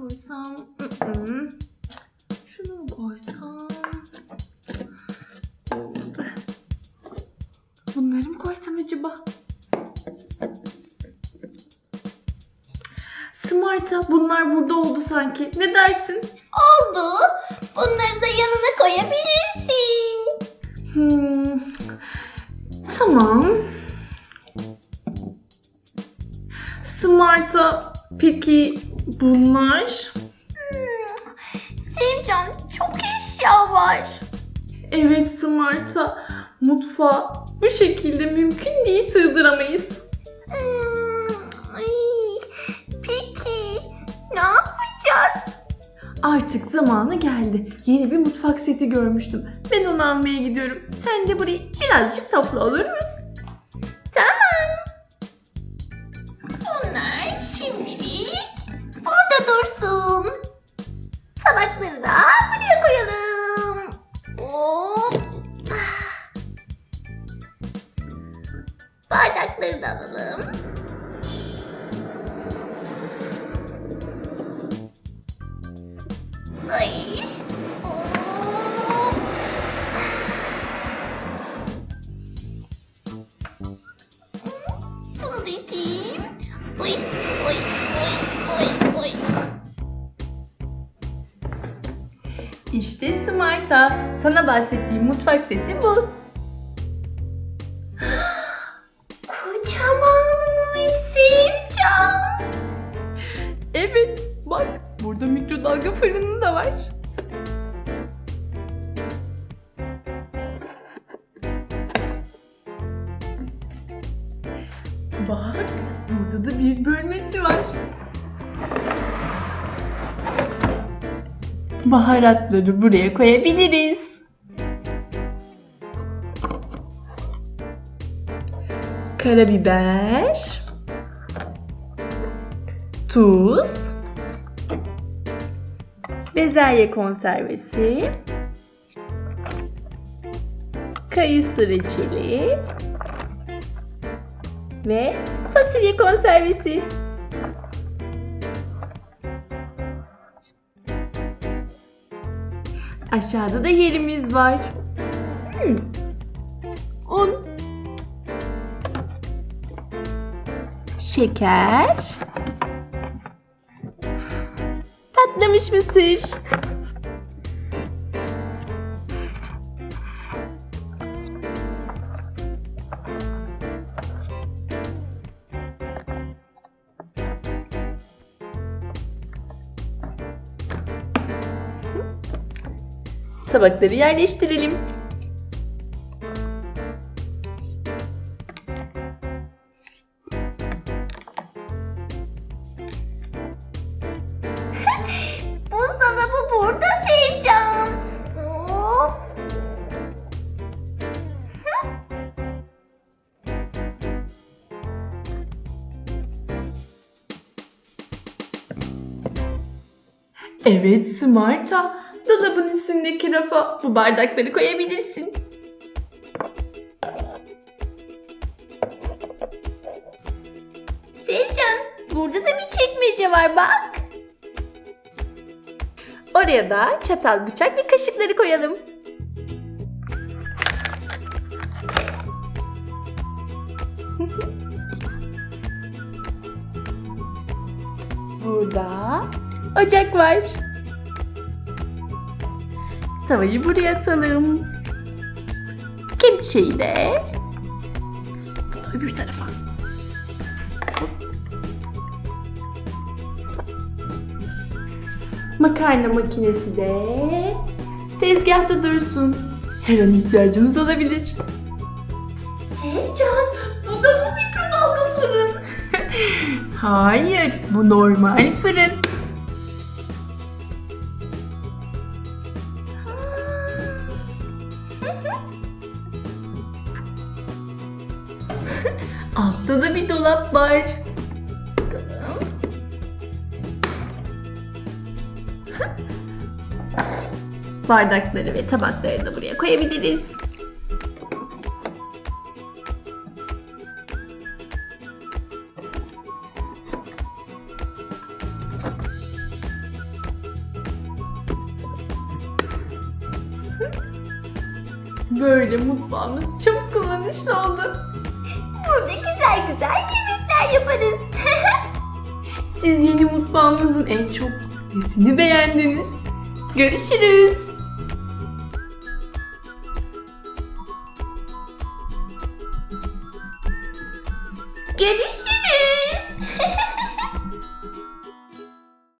koysam? Şunu koysam? Olmadı. Bunları mı koysam acaba? Smart'a bunlar burada oldu sanki. Ne dersin? Oldu. Bunları da yanına koyabilirsin. Hmm. Tamam. Smart'a peki bunlar? Hmm. Sevcan çok eşya var. Evet Smart'a mutfağa bu şekilde mümkün değil sığdıramayız. Hmm. Ay. Peki ne yapacağız? Artık zamanı geldi. Yeni bir mutfak seti görmüştüm. Ben onu almaya gidiyorum. Sen de burayı birazcık topla olur mu? Tabakları da buraya koyalım. Hop. Bardakları da alalım. Ay. İşte Smart'a. Sana bahsettiğim mutfak seti bu. Kocamanmış Sevcan. Evet bak burada mikrodalga fırını da var. Bak burada da bir bölmesi var. Baharatları buraya koyabiliriz. Karabiber, tuz, bezelye konservesi, kayısı reçeli ve fasulye konservesi. Aşağıda da yerimiz var. Hmm. Un, şeker, patlamış mısır. Tabakları yerleştirelim. Buzdolabı burada Sevcan. Hop. Evet Smart'a. Dolabın üstündeki rafa bu bardakları koyabilirsin. Sevcan burada da bir çekmece var bak. Oraya da çatal, bıçak ve kaşıkları koyalım. Burada ocak var. Tavayı buraya asalım. Kepçeyi de öbür tarafa. Makarna makinesi de tezgahta dursun. Her an ihtiyacımız olabilir. Sevcan bu da mı mikrodalga fırın? Hayır, bu normal fırın. Altta da bir dolap var. Bakalım. Bardakları ve tabakları da buraya koyabiliriz. Böyle mutfağımız çok kullanışlı oldu. Güzel güzel yemekler yaparız. Siz yeni mutfağımızın en çok nesini beğendiniz? Görüşürüz. Görüşürüz.